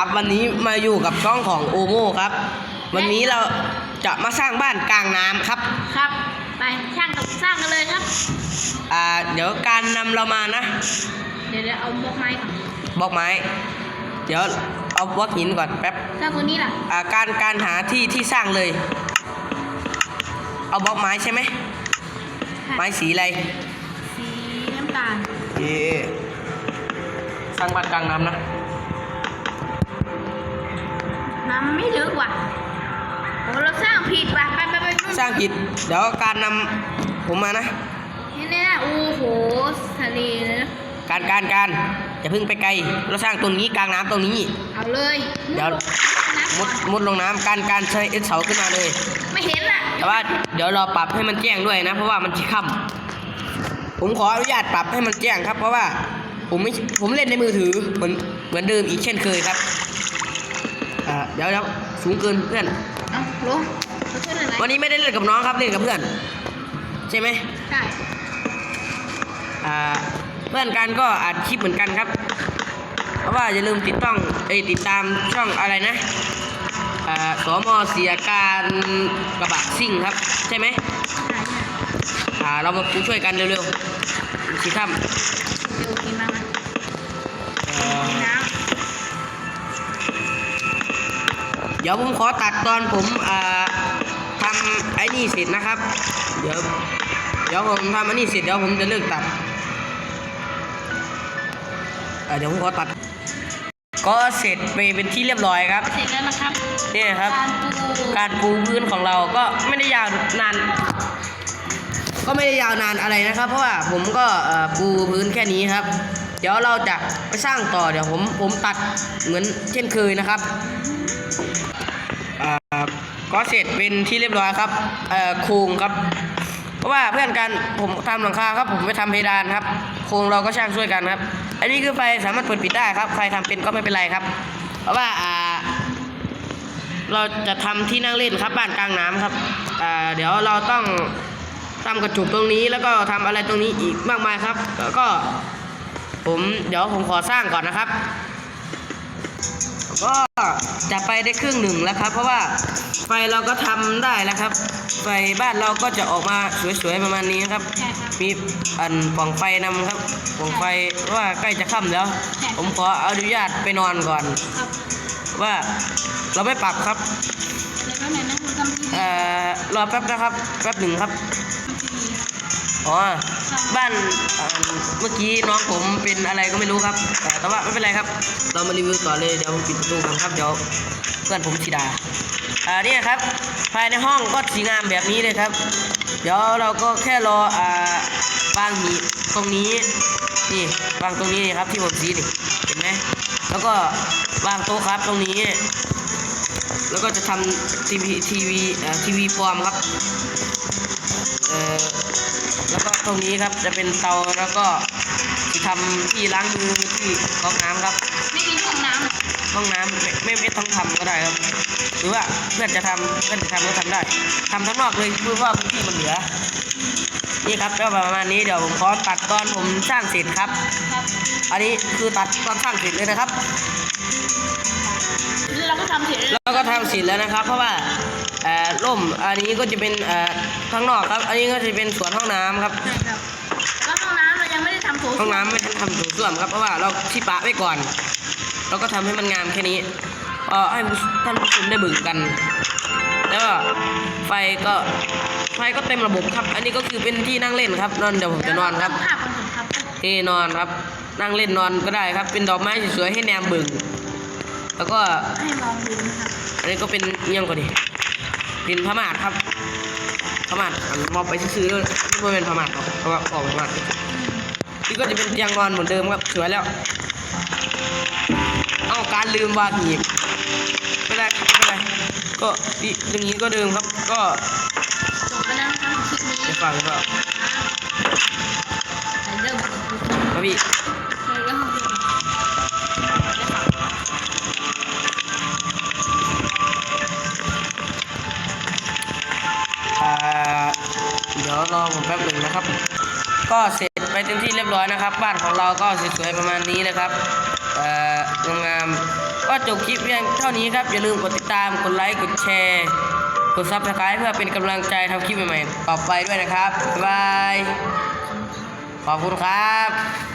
ครับ วันนี้มาอยู่กับช่องของโอโมครับ วันนี้เราจะมาสร้างบ้านกลางน้ำครับ ครับ ไปช่างกับสร้างกันเลยครับ อ่า เดี๋ยวการนำเรามานะเดี๋ยวเดี๋ยวเอาบล็อกไม้ก่อนบล็อกไม้ เดี๋ยวเอาบล็อกหินก่อนแป๊บ สร้างตัวนี้ล่ะ อ่า การการหาที่ที่สร้างเลย เอาบล็อกไม้ใช่ไหม ไม้สีอะไรสีน้ำตาลเย่สร้างบ้านกลางน้ำนะ น้ำไม่ลึกว่ะโอ้เราสร้างผิดว่ะไปไปไปนู่นสร้างผิด เดี๋ยวการนำผมมานะ นี่แน่ๆโอ้โหทะเลเลยนะการการการอย่าเพิ่งไปไกล เราสร้างตรงนี้กลางน้ำตรงนี้ เอาเลยเดี๋ยว น้ำมุก่อดนมุดลงน้ำการการใช้เอสเสาขึ้นมาเลย ไม่เห็นล่ะแต่ว่าเดี๋ยวเราปรับให้มันแจ้งด้วยนะ เพราะว่ามันจะค่ำผมขออนุญาตปรับให้มันแจ้งครับ เพราะว่า ผมไม่ผมเล่นในมือถือเหมือนเหมือนเดิมอีกเช่นเคยครับอ่า เดี๋ยวเดี๋ยวสูงเกินเพื่อน เอาลงเขาช่วยอะไรวันนี้ไม่ได้เล่นกับน้องครับเล่นกับเพื่อน ใช่ไหมใช่อ่าเพื่อนกันก็อัดคลิปเหมือนกันครับ เพราะว่าอย่าลืมติดต้องเอ้ยติดตามช่องอะไรนะอ่าสมเสียการกระบะซิ่งครับ ใช่ไหมใช่ใช่อ่าเรามาช่วยกันเร็วๆสิท่าเดี๋ยวกินมานะ ดี๋ยวผมขอตัดตอนผมอ่าทำไอ้นี่เสร็จนะครับ เดี๋ยวเดี๋ยวผมทำอันนี้เสร็จเดี๋ยวผมจะเลิกตัดอ่าเดี๋ยวผมขอตัด ก็เสร็จไปเป็นที่เรียบร้อยครับำเสร็จแล้วนะครับนี่ครับการปูการปูพื้นของเราก็ไม่ได้ยาวนาน ก็ไม่ได้ยาวนานอะไรนะครับ เพราะว่าผมก็เอ่อปูพื้นแค่นี้ครับ เดี๋ยวเราจะไปสร้างต่อเดี๋ยวผมผมตัดเหมือนเช่นเคยนะครับอ่า ก็เสร็จเป็นที่เรียบร้อยครับเอ่อโครงครับ เพราะว่าเพื่อนกันผมทำหลังคาครับ ผมไปทำเพดานครับโครงเราก็ช่างช่วยกันครับ อันนี้คือไฟสามารถเปิดปิดได้ครับ ใครทำเป็นก็ไม่เป็นไรครับ เพราะว่าอ่า เราจะทำที่นั่งเล่นครับบ้านกลางน้ำครับอ่าเดี๋ยวเราต้องทำกระจุกตรงนี้แล้วก็ทำอะไรตรงนี้อีกมากมายครับ แล้วก็ ผมเดี๋ยวผมขอสร้างก่อนนะครับก็จะไปได้ครึ่งหนึ่งแล้วครับ เพราะว่า ไฟเราก็ทำได้แล้วครับ ไฟบ้านเราก็จะออกมาสวยๆประมาณนี้ครับใช่ครับมีอันปล่องไฟนำครับปล่องไฟว่าใกล้จะค่ำแล้ว ผมขออนุญาตไปนอนก่อนครับว่าเราไม่ปรับครับเดี๋ยวแป๊บนึงนะคุณทำทีวีเอ่อรอแป๊บนะครับ แป๊บหนึ่งครับ อ๋อ บ้านเมื่อกี้น้องผมเป็นอะไรก็ไม่รู้ครับ แต่ว่าไม่เป็นไรครับ เรามารีวิวต่อเลยเดี๋ยวปิดประตูกันครับเดี๋ยวเพื่อนผมสีดาอ่าเนี่ยครับ ภายในห้องก็สีงามแบบนี้เลยครับ เดี๋ยวเราก็แค่รออ่าวางหีตรงนี้นี่วางตรงนี้นครับที่ผมสีนี่เห็นไหมแล้วก็วางโต๊ะครับตรงนี้ แล้วก็จะทำทีวีทีวีอ่อทีวีปลอมครับ แล้วก็ตรงนี้ครับจะเป็นเตาแล้วก็ที่ทำที่ล้างมือที่ก๊อกน้ำครับ ไม่มีห้องน้ำหรอกห้องน้ำไม่ไม่ไม่ต้องทำก็ได้ครับ หรือว่าเพื่อนจะทำเพื่อนจะทำก็ทำได้ทำทั้างนอกเลยเพื่อว่าพื้นที่มันเหลือ นี่ครับก็ประมาณนี้เดี๋ยวผมขอตัดตอนผมสร้างเสร็จครับครับอันนี้คือตัดตอนสร้างเสร็จเลยนะครับแล้วเราก็ทำเสร็จแล้วแล้วก็ทำเสร็จแล้วนะครับ เพราะว่าเอ่อร่มอันนี้ก็จะเป็นเอ่อข้างนอกครับ อันนี้ก็จะเป็นสวนห้องน้ำครับใช่ครับแล้วห้องน้ำเรายังไม่ได้ทำโถห้องน้ำไม่ทันทำถูส้วมครับเพราะว่าเราที่ปะไว้ก่อน เราก็ทำให้มันงามแค่นี้พอให้ท่านผู้ชมได้เบึกกัน แล้วก็ไฟก็ไฟก็เต็มระบบครับ อันนี้ก็คือเป็นที่นั่งเล่นครับ นอนเดี๋ยวผมจะนอนครับภาพกันเถอะครับที่นอนครับ นั่งเล่นนอนก็ได้ครับ เป็นดอกไม้สวยๆให้แนมบึง แล้วก็ให้มองดูนะครับอันนี้ก็เป็นเงี้ยงกว่าดิเป็นพม่าครับพม่าอันมอบไปซื้อๆด้วยไม่เป็นพม่าครับเพราะว่าออกพม่านี่ก็จะเป็นเตียงนอนเหมือนเดิมครับสวยแล้วเอาการลืมวางหีบไม่ได้ครับไม่เป็นไรก็นี่ตรงนี้ก็เดิมครับ ก็จบไปแล้วนะครับคลิปนี้จะฟังก็แต่เริ่มจากคลิปครับพี่ นะครับ ก็เสร็จไปเต็มที่เรียบร้อยนะครับ บ้านของเราก็สวยๆประมาณนี้นะครับเอ่องามก็จบคลิปเพียงเท่านี้ครับ อย่าลืมกดติดตามกดไลค์กดแชร์กดซับสไครต์เพื่อเป็นกำลังใจทำคลิปใหม่ๆต่อไปด้วยนะครับบายขอบคุณครับ